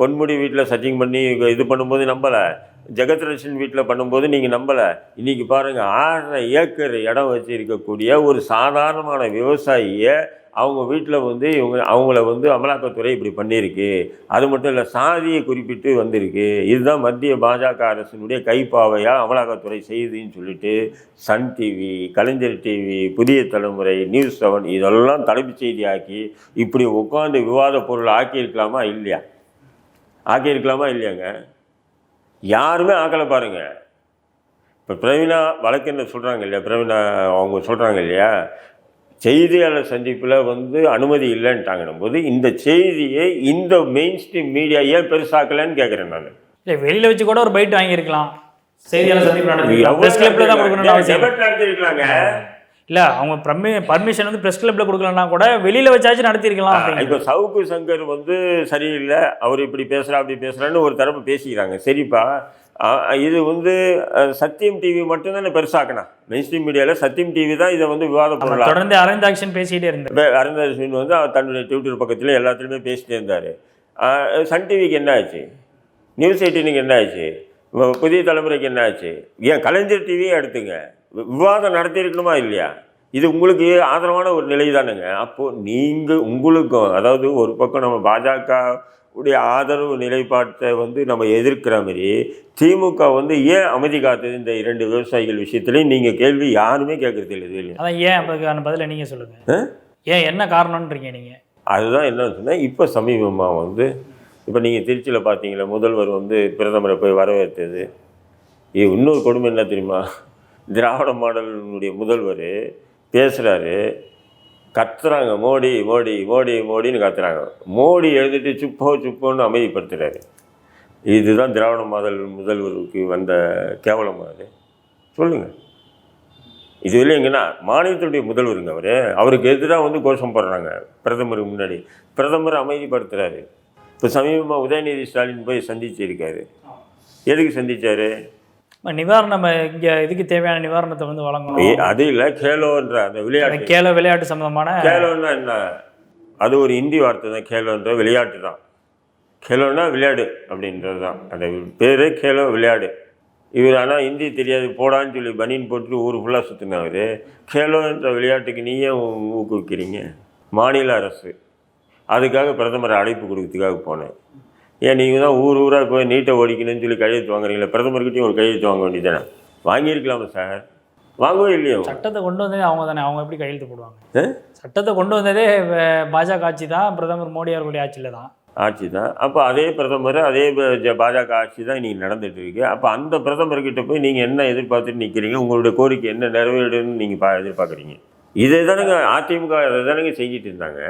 S1: பொன்முடி வீட்டில் சர்ச்சிங் பண்ணி இது பண்ணும்போது நம்பலை. ஜெகத்ரட்சன் வீட்டில் பண்ணும்போது நீங்கள் நம்பலை. இன்றைக்கி பாருங்கள் ஆறரை ஏக்கர் இடம் வச்சு இருக்கக்கூடிய ஒரு சாதாரணமான விவசாயியை அவங்க வீட்டில் வந்து இவங்க அவங்கள வந்து அமலாக்கத்துறை இப்படி பண்ணியிருக்கு. அது மட்டும் இல்லை சாதியை குறிப்பிட்டு வந்திருக்கு. இதுதான் மத்திய பாஜக அரசினுடைய கைப்பாவையாக அமலாக்கத்துறை செய்யுதுன்னு சொல்லிட்டு சன் டிவி கலைஞர் டிவி புதிய தலைமுறை நியூஸ் செவன் இதெல்லாம் தலைப்புச் செய்தி ஆக்கி இப்படி உட்காந்து விவாத பொருள் ஆக்கியிருக்கலாமா இல்லையா? ஆக்கியிருக்கலாமா இல்லையாங்க? யாருமே ஆக்கலை பாருங்க. இப்போ பிரவீனா வழக்கென்ன சொல்கிறாங்க இல்லையா? பிரவீனா அவங்க சொல்கிறாங்க இல்லையா? செய்தியாளர் சந்திப்பில் வந்து அனுமதி இல்லைன்ட்டாங்கன்னும் போது இந்த செய்தியை இந்த மெயின் ஸ்ட்ரீம் மீடியா ஏன் பெருசாக்கலைன்னு கேட்குறேன் நான்.
S2: இல்லை வெளியில வச்சு கூட ஒரு பைட் வாங்கியிருக்கலாம். செய்தியாளர் சந்திப்பு நடத்தி இல்லை. அவங்க பர்மி பர்மிஷன் வந்து ப்ரெஸ் கிளப்ல கொடுக்கலன்னா கூட வெளியில வச்சாச்சும் நடத்திருக்கலாம்
S1: இப்போ சவுக்கு சங்கர் வந்து சரியில்லை அவர் இப்படி பேசுகிறா அப்படி பேசுகிறான்னு ஒரு தரப்பு பேசிக்கிறாங்க. சரிப்பா. இது வந்து சத்தியம் டிவி மட்டும்தானே பெருசாக்கணும் மெயின் ஸ்ட்ரீம் மீடியாவில் சத்தியம் டிவி தான் இதை வந்து விவாத பொருளாக
S2: தொடர்ந்து அரந்தாக்ஷன் பேசிட்டே இருந்தார்.
S1: இப்போ அருந்தரசின் வந்து அவர் தன்னுடைய ட்விட்டர் பக்கத்தில் எல்லாத்துலேயுமே பேசிட்டே இருந்தார். சன் டிவிக்கு என்ன ஆச்சு நியூஸ் எயிட்டீனுக்கு என்ன ஆச்சு புதிய தலைமுறைக்கு என்ன ஆச்சு ஏன் கலைஞர் டிவியே எடுத்துங்க. விவாதம் நடத்தியிருக்கணுமா இல்லையா? இது உங்களுக்கு ஆதரவான ஒரு நிலை தானுங்க. அப்போது நீங்கள் உங்களுக்கும் அதாவது ஒரு பக்கம் நம்ம பாஜக உடைய ஆதரவு நிலைப்பாட்டை வந்து நம்ம எதிர்க்கிற மாதிரி திமுக வந்து ஏன் அமைதி காத்தது இந்த இரண்டு விவசாயிகள் விஷயத்துலையும்? நீங்கள் கேள்வி யாருமே கேட்கறது இல்லை இது இல்லையா
S2: அதான் ஏன் அதுக்கான பதிலை நீங்க சொல்லுங்க.
S1: ஆ?
S2: ஏன் என்ன காரணம்ன்றீங்க நீங்க?
S1: அதுதான் என்னன்னு சொன்னால் இப்போ சமீபமாக வந்து இப்போ நீங்கள் திருச்சியில் பார்த்தீங்களா முதல்வர் வந்து பிரதமரை போய் வரவேற்றது. இது இன்னொரு கொடுமை என்ன தெரியுமா? திராவிட மாடலினுடைய முதல்வர் பேசுகிறாரு கத்துறாங்க மோடி மோடி மோடி மோடின்னு கத்துறாங்க. மோடி எழுதிட்டு சுப்போ சுப்போன்னு அமைதிப்படுத்துகிறாரு இதுதான் திராவிட மாடல் முதல்வருக்கு வந்த கேவலமாக அது. சொல்லுங்கள் இது இல்லைங்கன்னா மாநிலத்துடைய முதல்வருங்க அவர். அவருக்கு எதிராக வந்து கோஷம் போடுறாங்க பிரதமருக்கு முன்னாடி. பிரதமர் அமைதிப்படுத்துகிறாரு இப்போ சமீபமாக உதயநிதி ஸ்டாலின் போய் சந்திச்சிருக்காரு. எதுக்கு சந்தித்தார்
S2: நிவாரணம் இங்கே இதுக்கு தேவையான நிவாரணத்தை வந்து வழங்கணும்.
S1: அது இல்லை கேலோன்ற அந்த விளையாட்டு.
S2: கேல விளையாட்டு சம்பந்தமான
S1: கேலோன்னா என்ன? அது ஒரு இந்தி வார்த்தை தான் கேலோன்ற விளையாட்டு தான். கேலோன்னா விளையாடு அப்படின்றது தான். அந்த பேரே கேலோ விளையாடு. இவர் ஆனால் ஹிந்தி தெரியாது போடான்னு சொல்லி பனியன் போட்டு ஊர் ஃபுல்லாக சுற்றினவர் கேலோன்ற விளையாட்டுக்கு நீயே ஊக்குவிக்கிறீங்க. மாநில அரசு. அதுக்காக பிரதமர் அழைப்பு கொடுக்கறதுக்காக போனேன். ஏன் நீங்கள் தான் ஊர் ஊராக போய் நீட்டை ஓடிக்கணும்னு சொல்லி கையெழுத்து வாங்குறீங்களே? பிரதமர்கிட்டையும் ஒரு கையெழுத்து வாங்க வேண்டியதானே வாங்கியிருக்கலாமா சார் வாங்கவே இல்லையோ?
S2: சட்டத்தை கொண்டு வந்ததே அவங்க தானே. அவங்க எப்படி கையெழுத்து போடுவாங்க? சட்டத்தை கொண்டு வந்ததே பாஜக ஆட்சி தான் பிரதமர் மோடி அவர்களுடைய ஆட்சியில் தான்.
S1: ஆட்சி தான். அப்போ அதே பிரதமர் அதே பாஜக ஆட்சி தான் இன்றைக்கி நடந்துட்டு இருக்கு. அப்போ அந்த பிரதமர்கிட்ட போய் நீங்கள் என்ன எதிர்பார்த்துட்டு நிற்கிறீங்க உங்களுடைய கோரிக்கை என்ன நிறைவேறுன்னு நீங்கள் பா எதிர்பார்க்குறீங்க? இதை தானேங்க அதிமுக இதை தானேங்க செஞ்சுட்டு இருந்தாங்க.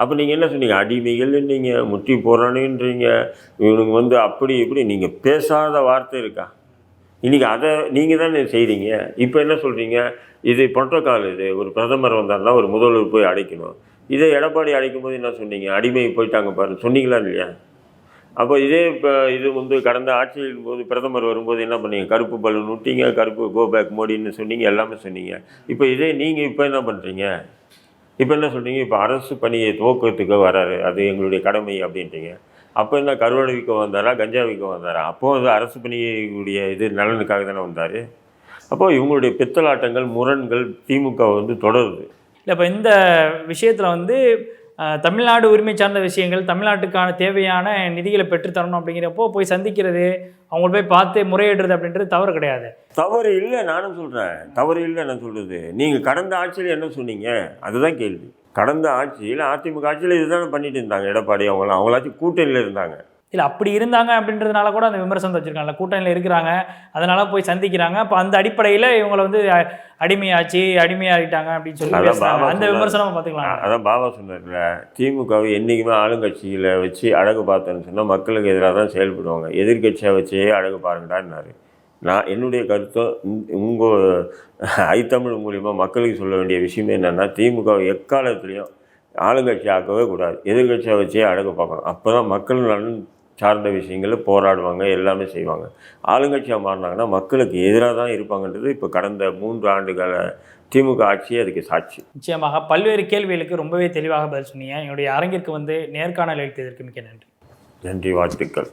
S1: அப்போ நீங்கள் என்ன சொன்னீங்க? அடிமைகள் நீங்கள் முட்டி போகிறானுன்றீங்க இவனுங்க வந்து அப்படி இப்படி நீங்கள் பேசாத வார்த்தை இருக்கா? இன்றைக்கி அதை நீங்கள் தானே செய்கிறீங்க இப்போ என்ன சொல்கிறீங்க இது புரோட்டோக்கால் இது. ஒரு பிரதமர் வந்தார்னா ஒரு முதல்வர் போய் அடைக்கணும். இதே எடப்பாடி அடைக்கும் போது என்ன சொன்னீங்க? அடிமை போயிட்டாங்க பாரு. சொன்னீங்களா இல்லையா? அப்போ இதே இப்போ இது வந்து கடந்த ஆட்சியின் போது பிரதமர் வரும்போது என்ன பண்ணீங்க? கருப்பு பலூன் விட்டீங்க கருப்பு கோபேக் மோடின்னு சொன்னீங்க எல்லாமே சொன்னீங்க. இப்போ இதே நீங்கள் இப்போ என்ன பண்ணுறீங்க இப்போ என்ன சொல்கிறீங்க இப்போ அரசு பணியை துவக்கத்துக்கு வராரு. அது எங்களுடைய கடமை அப்படின்றீங்க. அப்போ என்ன கருவாடு விற்க வந்தாரா கஞ்சா விற்க வந்தாரா? அப்போது வந்து அரசு பணியுடைய இது நலனுக்காக தானே வந்தார். அப்போது இவங்களுடைய பித்தலாட்டங்கள் முரண்கள் திமுக வந்து தொடருது.
S2: இல்லை இப்போ இந்த விஷயத்தில் வந்து தமிழ்நாடு உரிமை சார்ந்த விஷயங்கள் தமிழ்நாட்டுக்கான தேவையான நிதிகளை பெற்றுத்தரணும் அப்படிங்கிறப்போ போய் சந்திக்கிறது அவங்கள போய் பார்த்து முறையிடுறது அப்படின்றது தவறு கிடையாது.
S1: தவறு இல்லை நானும் சொல்கிறேன் தவறு இல்லை நான் சொல்கிறது நீங்கள் கடந்த ஆட்சியில் என்ன சொன்னீங்க? அதுதான் கேள்வி. கடந்த ஆட்சியில் அதிமுக ஆட்சியில் இதுதானே பண்ணிட்டு இருந்தாங்க எடப்பாடி அவங்களாம் அவங்களாச்சும் கூட்டணியில் இருந்தாங்க.
S2: இல்லை அப்படி இருந்தாங்க அப்படின்றதுனால கூட அந்த விமர்சனம் வச்சுருக்காங்கல்ல கூட்டணியில் இருக்கிறாங்க. அதனால போய் சந்திக்கிறாங்க. அப்போ அந்த அடிப்படையில் இவங்களை வந்து அடிமையாச்சு அடிமையாகிட்டாங்க அப்படின்னு சொல்லி அந்த. விமர்சனம் பார்த்துக்கலாம்.
S1: அதான் பாபா சொன்னார்ல திமுகவை என்றைக்குமே ஆளுங்கட்சியில் வச்சு அழகு பார்த்தேன்னு சொன்னால் மக்களுக்கு எதிராக தான் செயல்படுவாங்க. எதிர்க்கட்சியை வச்சே அழகு பாருங்கடான்னாரு. நான் என்னுடைய கருத்தும் உங்கள் ஐத்தமிழ் மூலிமா மக்களுக்கு சொல்ல வேண்டிய விஷயம் என்னென்னா திமுக எக்காலத்துலேயும் ஆளுங்கட்சி ஆக்கவே கூடாது. எதிர்க்கட்சியை வச்சே அழகு பார்க்கணும். அப்போ தான் மக்கள் நலன் சார்ந்த விஷயங்களில் போராடுவாங்க எல்லாமே செய்வாங்க. ஆளுங்கட்சியாக மாறினாங்கன்னா மக்களுக்கு எதிராக தான் இருப்பாங்கன்றது இப்போ கடந்த மூன்று ஆண்டுகால திமுக ஆட்சியே அதுக்கு சாட்சி.
S2: நிச்சயமாக. பல்வேறு கேள்விகளுக்கு ரொம்பவே தெளிவாக பதில் சொன்னீங்க. என்னுடைய அரங்கிற்கு வந்து நேர்காணல் அளித்ததற்கு மிக்க நன்றி.
S1: நன்றி வாழ்த்துக்கள்.